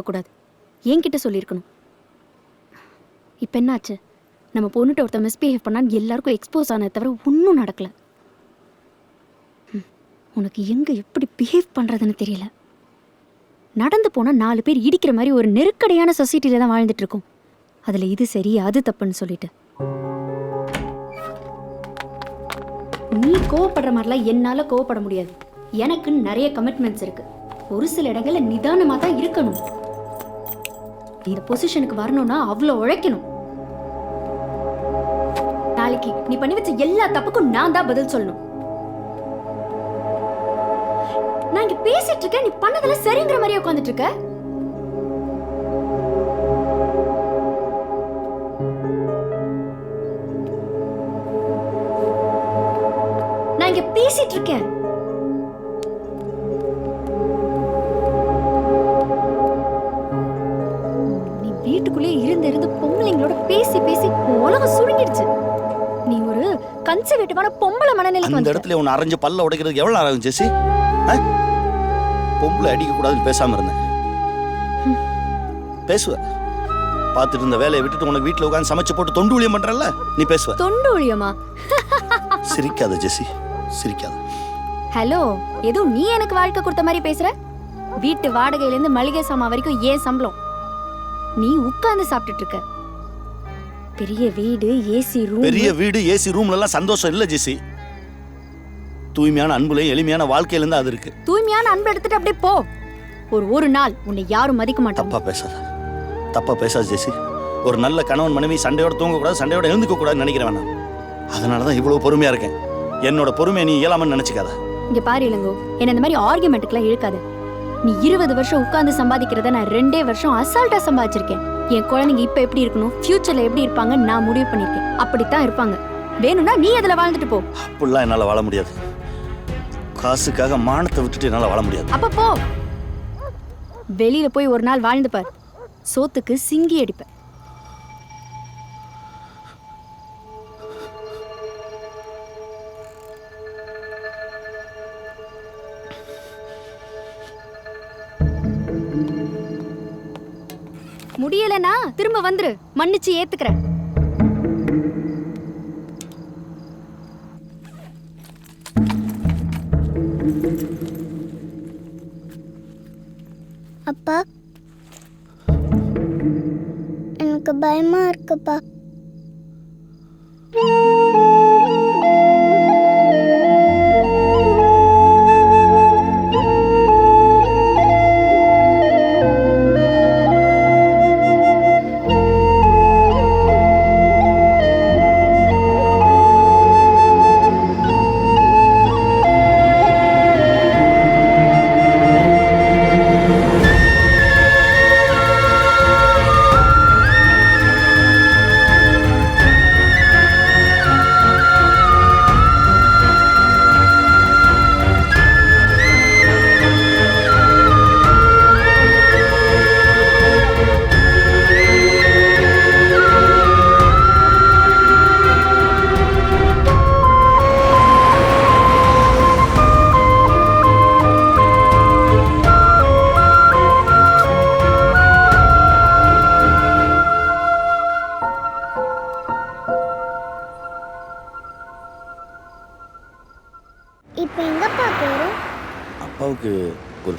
இருக்கக்கூடாது என்கிட்ட சொல்லியிருக்கணும். இப்போ என்னாச்சு? நம்ம பொண்ணுகிட்ட ஒருத்தர் மிஸ்பிஹேவ் பண்ணான்னு எல்லாருக்கும் எக்ஸ்போஸ் ஆனதை தவிர ஒன்றும் நடக்கலை. உனக்கு எங்கே எப்படி பிஹேவ் பண்ணுறதுன்னு தெரியல. நடந்து போனால் நாலு பேர் இடிக்கிற மாதிரி ஒரு நெருக்கடியான சொசைட்டியில் தான் வாழ்ந்துட்டுருக்கோம். அதில் இது சரி அது தப்புன்னு சொல்லிட்டு. நீ கோவப்படுற மாதிரிலாம் என்னால் கோவப்பட முடியாது. எனக்கு நிறைய கமிட்மெண்ட்ஸ் இருக்குது ஒரு சில இடங்களில் நிதானமாக தான் இருக்கணும். இந்த பொசிஷனுக்கு வரணும்னா அவ்வளோ உழைக்கணும். நாளைக்கு நீ பண்ணி வச்ச எல்லா தப்புக்கும் நான் தான் பதில் சொல்லணும். நான் இங்க பேசிட்டு இருக்கேன் நீ பண்ணதெல்லாம் சரிங்கிற மாதிரி உட்காந்துட்டு இருக்க? நான் இங்க பேசிட்டு இருக்கேன். கன்சர்வேட்டிவான பொம்பளை மனநிலைக்கு அந்த வந்துட்ட இடத்துல உன்னை அரைஞ்சு பல்ல உடைக்கிறதுக்கு எவ்வளவு நேரம் ஆகும் ஜெசி? ஆ? பொம்பளை அடிக்க கூடாதுன்னு பேசாம இருந்தேன். பேசுவ. பார்த்துட்டு இருந்த வேலையை விட்டுட்டு உனக்கு வீட்டுல உட்காந்து சமைச்சு போட்டு தொண்டு ஊழியம் பண்றல்ல? நீ பேசுவ. தொண்டு ஒழியமா சிரிக்காத ஜெசி. சிரிக்காத. ஹலோ ஏதோ நீ எனக்கு வாழ்க்கை கொடுத்த மாதிரி பேசுற? வீட்டு வாடகையில இருந்து மளிகை சாமான் வரைக்கும் ஏன் சம்பளம்? நீ உட்கார்ந்து சாப்பிட்டுட்டு இருக்க. பெரிய வீடு ஏசி ரூம். பெரிய வீடு ஏசி ரூம்ல எல்லாம் சந்தோஷம் இல்ல ஜெசி. தூய்மையான அன்புலையும் எளிமையான வாழ்க்கையில இருந்து அது இருக்கு. தூய்மையான அன்பு எடுத்துட்டு அப்படியே போ. ஒரு ஒரு நாள் உன்னை யாரும் மதிக்க மாட்டாங்க. தப்பா பேசாத. தப்பா பேசாத ஜெசி. ஒரு நல்ல கணவன் மனைவி சண்டையோட தூங்கக்கூடாது சண்டையோட எழுந்துக்க கூடாதுன்னு நினைக்கிறேன் நான். அதனால தான் இவ்வளவு பொறுமையா இருக்கேன். என்னோட பொறுமையை நீ இயலாமன்னு நினைச்சுக்காத. இங்க பாரு இளங்கோ. என்ன இந்த மாதிரி ஆர்குமெண்ட்டுக்குலாம் இழுக்காத. நீ இருபது வருஷம் உட்கார்ந்து சம்பாதிக்கிறத நான் ரெண்டே வருஷம் அசால்ட்டா சம்பாதிச்சிருக்கேன். என் குழந்தைங்க இப்ப எப்படி இருக்கணும்? ஃபியூச்சர்ல எப்படி இருப்பாங்க நான் முடிவு பண்ணிருக்கேன் அப்படித்தான் இருப்பாங்க. வேணும்னா நீ அதுல வாழ்ந்துட்டு போ. அப்படிலாம் என்னால வாழ முடியாது. காசுக்காக மானத்தை விட்டுட்டு என்னால வாழ முடியாது. அப்ப போ. வெளியில போய் ஒரு நாள் வாழ்ந்து பார். சோத்துக்கு சிங்கி அடிப்ப முடியலனா திரும்ப வந்துரு. மன்னிச்சு ஏத்துக்கிறேன். அப்பா. எனக்கு பயமா இருக்குப்பா.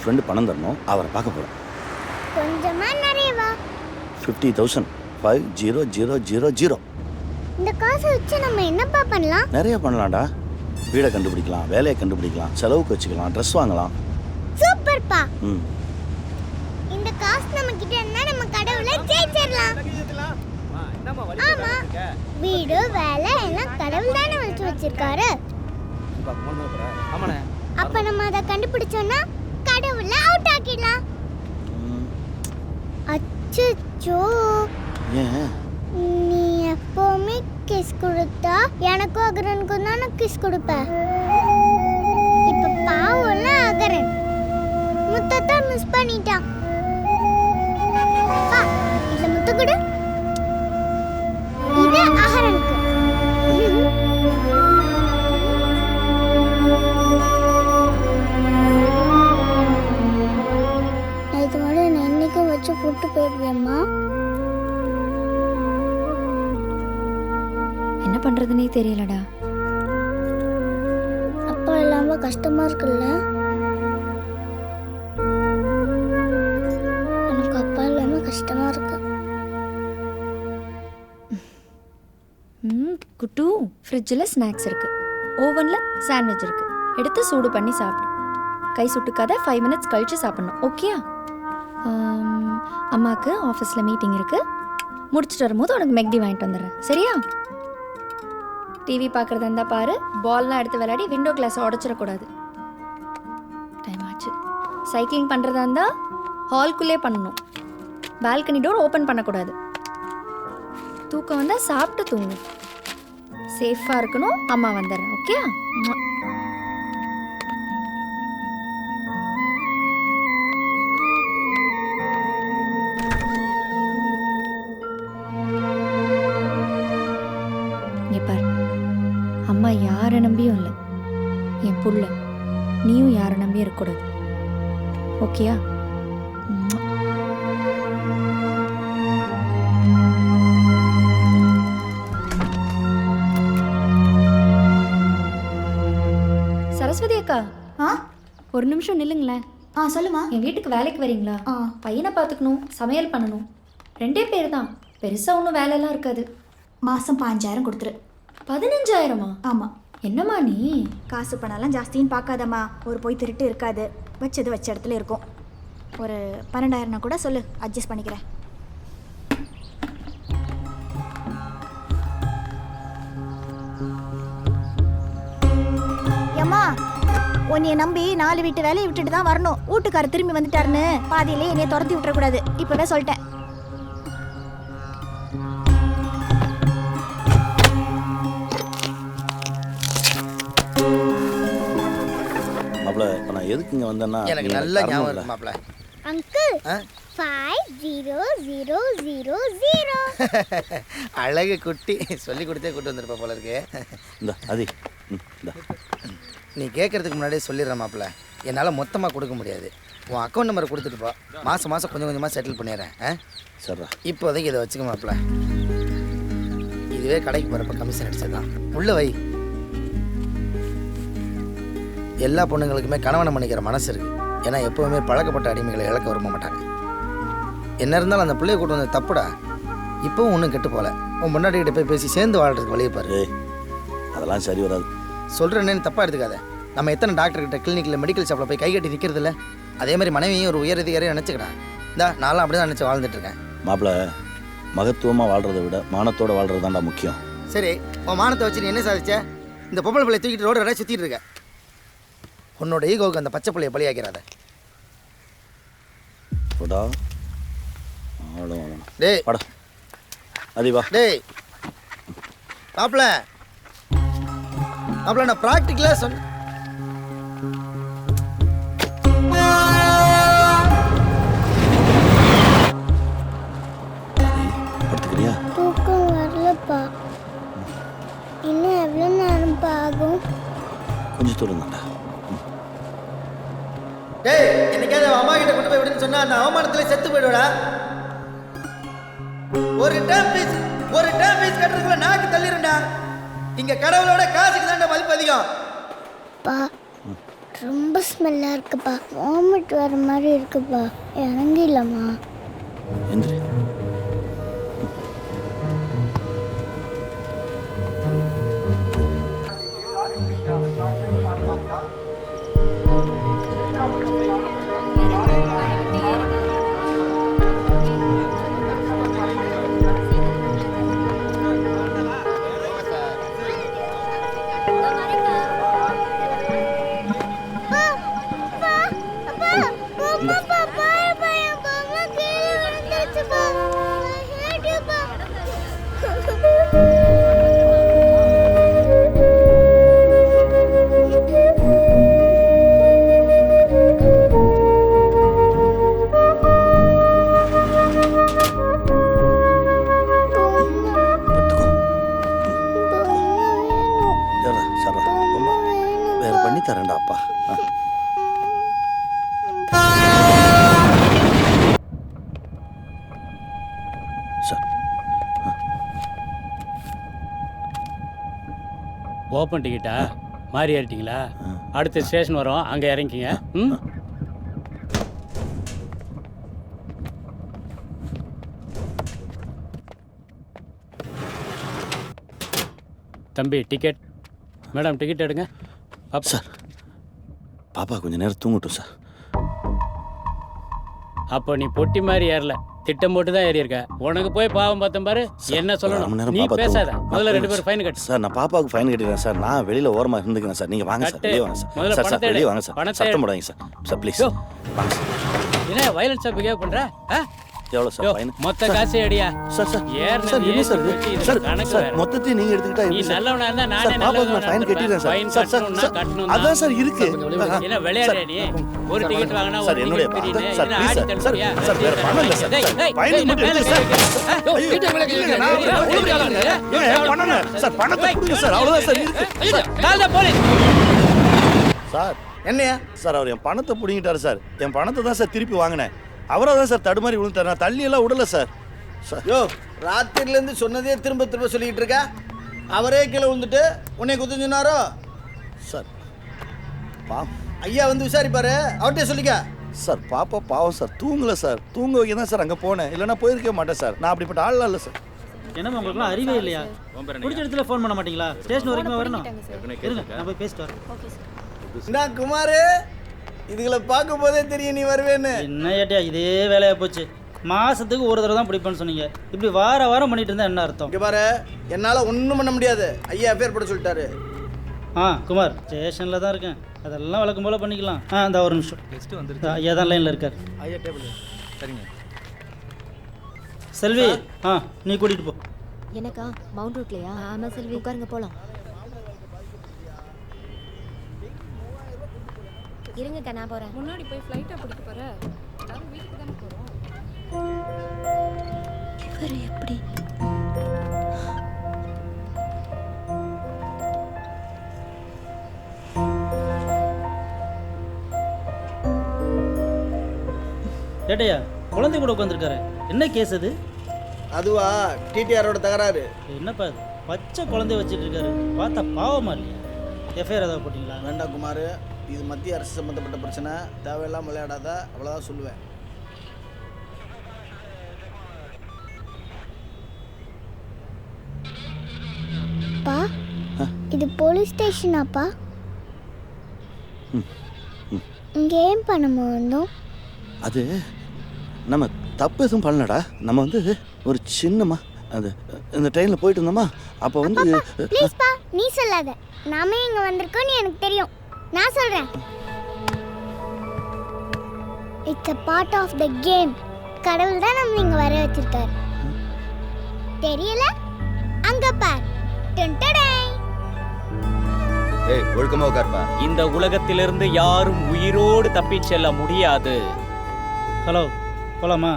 ஃப்ரெண்டு பணம் தரணும். அவரை பார்க்க போறேன் கொஞ்சமா நிறையவா fifty thousand five zero zero zero zero இந்த காசை வச்சு நம்ம என்னப்பா பண்ணலாம்? நிறைய பண்ணலாம்டா. வீடை கண்டுபிடிக்கலாம் வேலையை கண்டுபிடிக்கலாம் செலவுக்கு வச்சுக்கலாம் ட்ரெஸ் வாங்கலாம். சூப்பர்ப்பா. ம். இந்த காசு நம்ம கிட்ட இருந்தா நம்ம கடவுளை ஜெயிச்சிடலாம். ஆமா. வீடு வேலை எல்லாம் கடவுள் தானே வச்சு வச்சிருக்காரு. அப்ப நம்ம அதை கண்டுபிடிச்சோம்னா கடவுளை அவுட் ஆக்கிடலாம். அச்சோ நீ எப்பவுமே கிஸ் கொடுத்தா எனக்கும் அகரனுக்கும் தானே கிஸ் கொடுப்ப? இப்ப பாவம்ல அகரன்? முத்தத்தை மிஸ் பண்ணிட்டான். இதுல முத்து கொடு என்ன பண்றதுனே தெரியலடா. அப்பா இல்லாம கஷ்டமா இருக்குல்ல? எனக்கு அப்பா இல்லாம கஷ்டமா இருக்கு. குட்டு. ஃப்ரிட்ஜில் ஸ்நாக்ஸ் இருக்கு. ஓவனில் சாண்ட்விச் இருக்கு. எடுத்து சூடு பண்ணி சாப்பிடு. கை சுட்டுக்காத ஃபைவ் மினிட்ஸ் கழிச்சு சாப்பிடணும். ஓகேயா அம்மாவுக்கு ஆஃபீஸில் மீட்டிங் இருக்குது முடிச்சுட்டு வரும்போது உனக்கு மெக்டி வாங்கிட்டு வந்துடுறேன். சரியா? டிவி பார்க்குறதா இருந்தால் பாரு பால்லாம் எடுத்து விளையாடி விண்டோ கிளாஸை உடச்சிடக்கூடாது. டைம் ஆச்சு. சைக்கிளிங் பண்ணுறதா இருந்தால் ஹால்குள்ளே பண்ணணும். பால்கனி டோர் ஓப்பன் பண்ணக்கூடாது. தூக்கம் வந்தால் சாப்பிட்டு தூங்கும் சேஃபாக இருக்கணும். அம்மா வந்துடுறேன். ஓகே ஓகேயா. சரஸ்வதி அக்கா ஆ? ஒரு நிமிஷம் நில்லுங்களேன். ஆ சொல்லுமா. என் வீட்டுக்கு வேலைக்கு வரீங்களா? ஆ. பையனை பார்த்துக்கணும் சமையல் பண்ணணும். ரெண்டே பேர் தான். பெருசாக ஒன்றும் வேலையெல்லாம் இருக்காது. மாதம் பாஞ்சாயிரம் கொடுத்துரு. பதினஞ்சாயிரமா? ஆமாம் என்னம்மா நீ? காசு பணம்லாம் ஜாஸ்தின்னு பார்க்காதம்மா. ஒரு போய் திருட்டு இருக்காது. வச்சது வச்ச இடத்துல இருக்கும். ஒரு பன்னெண்டாயிரம்னா கூட சொல்லு அட்ஜஸ்ட் பண்ணிக்கிறேன். ஏம்மா உன்னைய நம்பி நாலு வீட்டு வேலையை விட்டுட்டு தான் வரணும். வீட்டுக்காரர் திரும்பி வந்துட்டாருன்னு பாதியிலே என்னைய துரத்தி விட்டுறக்கூடாது. இப்போவே சொல்லிட்டேன். மாப்பிள இப்போ நான் எதுக்கு இங்கே வந்தேன்னா எனக்கு நல்ல ஞாபகம். இருக்கு மாப்ள uncle? Five zero zero zero zero அழகு குட்டி. சொல்லி கொடுத்தே கூட்டு வந்திருப்ப போல இருக்கு. இந்தா அதி. நீ கேட்கறதுக்கு முன்னாடியே சொல்லிடுறேன் மாப்ள என்னால் மொத்தமாக கொடுக்க முடியாது. உன் அக்கௌண்ட் நம்பர் கொடுத்துட்டு போ. மாதம் மாதம் கொஞ்சம் கொஞ்சமாக செட்டில் பண்ணிடுறேன். ஆ? சரிடா இப்போதைக்கு இதை வச்சுக்க மாப்ள இதுவே கடைக்கு போகிறப்ப கமிஷன் அடிச்சது தான் உள்ள வை. எல்லா பொண்ணுங்களுக்குமே கணவனை மன்னிக்கிற மனசு இருக்கு. ஏன்னா எப்பவுமே பழக்கப்பட்ட அடிமைகளை இழக்க விரும்ப மாட்டாங்க. என்ன இருந்தாலும் அந்த பிள்ளைய கூட்டு வந்து தப்புடா. இப்போவும் ஒன்றும் கெட்டு போகல. உன் முன்னாடி போய் பேசி சேர்ந்து வாழ்றதுக்கு வழியை பாரு. அதெல்லாம் சரி வராது. சொல்கிறேன்னு தப்பாக எடுத்துக்காத. நம்ம எத்தனை டாக்டர் கிட்ட கிளினிக்கில் மெடிக்கல் ஷாப்பில் போய் கை கட்டி நிற்கிறது இல்ல அதே மாதிரி மனைவியும் ஒரு உயர் அதிகாரியும் நினச்சிக்கடா. இந்தா நான்லாம் அப்படி தான் நினச்சி வாழ்ந்துட்டு இருக்கேன். மாப்பிள மகத்துவமாக வாழ்கிறத விட மானத்தோட வாழ்கிறது தான்டா முக்கியம். சரி உன் மானத்தை வச்சு நீ என்ன சாதிச்ச? இந்த பொம்பளை பிள்ளைய தூக்கிட்டு ரோடு கடை சுற்றிட்டு இருக்க. உன்னோட ஈகோவுக்கு அந்த பச்சை பிள்ளைய பலியாக்கிறாத. போடா. டேய். வாடா. அதி வா. டேய். மாப்பிள மாப்பிள நான் ப்ராக்டிக்கலாக சொன்ன போயிடுவடா ஒரு டேம் பீஸ் ஒரு டேம் பீஸ் கட்டுறதுக்குள்ள நாக்கு தள்ளிருண்டா இங்க கடவுளோட காசுக்கு தான்டா மதிப்பு அதிகம். பா ரொம்ப ஸ்மெல்லாக இருக்குப்பா. வாமிட் வர மாதிரி இருக்குப்பா. இறங்கிடலாமா? எந்திரி. ஓப்பன் டிக்கெட்டா மாறி ஏறிட்டீங்களா? அடுத்த ஸ்டேஷன் வரோம். அங்கே இறங்கிக்கிங்க. ம்? தம்பி டிக்கெட் மேடம் டிக்கெட் எடுங்க. அப்பா சார் பாப்பா கொஞ்ச நேரம் தூங்கட்டும் சார். அப்போ நீ பொட்டி மாதிரி ஏறல. திட்டம் போட்டு தான் ஏறி இருக்க உனக்கு போய் பாவம் பார்த்தேன் பாரு என்ன சொல்லணும்? நீ பேசாத. முதல்ல ரெண்டு பேரும் ஃபைன் கட்டு. சார் நான் பாப்பாவுக்கு ஃபைன் கட்டிடுறேன் சார். நான் வெளியில ஓரமா இருந்துக்கிறேன் சார். நீங்க வாங்க சார். வெளியே வாங்க சார். முதல்ல சார் வெளியே. வாங்க சார். பணத்தை சத்தம். போடாதீங்க சார். Sir please. வாங்க சார் என்ன வயலன்ஸா பிஹேவ் பண்ற? ஆ? எவ்வளோ சார் ஃபைன் மொத்த காசு அடியா? சார் சார் சார் என்ன சார் சார் சார். மொத்தத்தையும் நீங்க எடுத்துக்கிட்டா நீ நல்லவனா இருந்தா நானே சார் பாப்பாவுக்கு நான் ஃபைன் கட்டிடுறேன் சார் சார் சார் அதான் சார் இருக்கு. என்ன விளையாடுறியா நீ? ஒரு டிக்கெட் வாங்கினா சார் என்னுடைய sir please sir sir sir வேற பணம் இல்லை சார் ஃபைன் மட்டும் எடுத்து சார்? சார் பணத்தை கொடுங்க சார் அவ்வளவுதான் சார் இருக்கு. சார் என்னையா சார் அவர் என் பணத்தை பிடிங்கிட்டாரு சார் என் பணத்தை தான் சார் திருப்பி வாங்கினேன் அவரை தான் சார் தடுமாறி விழுந்தார் நான் தள்ளி எல்லாம் விடல சார். யோ ராத்திரிலேருந்து சொன்னதே திரும்ப திரும்ப சொல்லிக்கிட்டு இருக்க? அவரே கீழே விழுந்துட்டு உன்னை குத்து சொன்னாரோ சார். பா ஐயா வந்து விசாரிப்பாரு. அவர்கிட்ட சொல்லிக்க. சார் பாப்பா பாவம் சார். தூங்கல சார். தூங்க வைக்க தான் சார் அங்கே போனேன். இல்லைன்னா போயிருக்கவே மாட்டேன் சார். நான் அப்படிப்பட்ட ஆள்லாம் இல்லை சார். என்னம்மா உங்களுக்குலாம் அறிவே இல்லையா? பிடிச்ச இடத்துல ஃபோன் பண்ண மாட்டீங்களா? ஸ்டேஷன் வரைக்கும் வரணும்? இருங்க நான் போய் பேசிட்டு வரேன். குமாரு. இதுகளை பார்க்கும் போதே தெரியும் நீ வருவேன்னு. என்ன ஏட்டியா இதே வேலையா போச்சு. மாசத்துக்கு ஒரு தடவை தான் பிடிப்பேன்னு சொன்னீங்க. இப்படி வார வாரம் பண்ணிட்டு இருந்தா என்ன அர்த்தம்? இங்க பாரு என்னால ஒண்ணும் பண்ண முடியாது. ஐயா பேர் போட சொல்லிட்டாரு. ஆ குமார் ஸ்டேஷனில் தான் இருக்கேன். அதெல்லாம் வழக்கம் போல் பண்ணிக்கலாம். ஆ இந்த ஒரு நிமிஷம். இதோ ஐயா தான் லைனில் இருக்கார். ஐயா டேபிள் சரிங்க. செல்வி ஆ நீ கூட்டிகிட்டு போ. எனக்கா மவுண்ட் ரோட்லையா? ஆமா செல்வி. உட்காருங்க போலாம். இருங்கக்கா நான் போறேன். முன்னாடி போய் ஃப்ளைட்டை பிடிக்க போற. எல்லாரும் வீட்டுக்கு தானே போகிறோம் இவர் எப்படி? ஏட்டையா குழந்தை கூட உட்காந்துருக்காரு என்ன கேஸ் அது? அதுவா டிடிஆரோட தகராறு. என்னப்பா இது பச்சை குழந்தைய வச்சுட்டு இருக்காரு. பார்த்தா பாவமா இல்லையா? எஃப்ஐஆர் ஏதாவது போட்டிங்களா? வேண்டாம் குமார். இது மத்திய அரசு சம்மந்தப்பட்ட பிரச்சனை. தேவையில்லாம விளையாடாத அவ்வளோதான் சொல்லுவேன். அப்பா இது போலீஸ் ஸ்டேஷனாப்பா இங்கே ஏன் பண்ண வந்தோம்? அது நம்ம தப்பு எதுவும் பண்ணலடா. நம்ம வந்து ஒரு சின்னமா அது இந்த ட்ரெயினில் போயிட்டு இருந்தோமா? அப்போ வந்து நீ சொல்லாத. நாமே இங்க வந்திருக்கோம்னு எனக்கு தெரியும். நான் சொல்றேன். It's a part of the game கடவுள் தான் நம்ம இங்க வர வச்சிருக்காரு. தெரியல? அங்க பார். டுன் டடை. ஏய் ஒழுக்கமா உட்கார்ப்பா. இந்த உலகத்திலிருந்து யாரும் உயிரோடு தப்பிச் செல்ல முடியாது. ஹலோ போலாமா?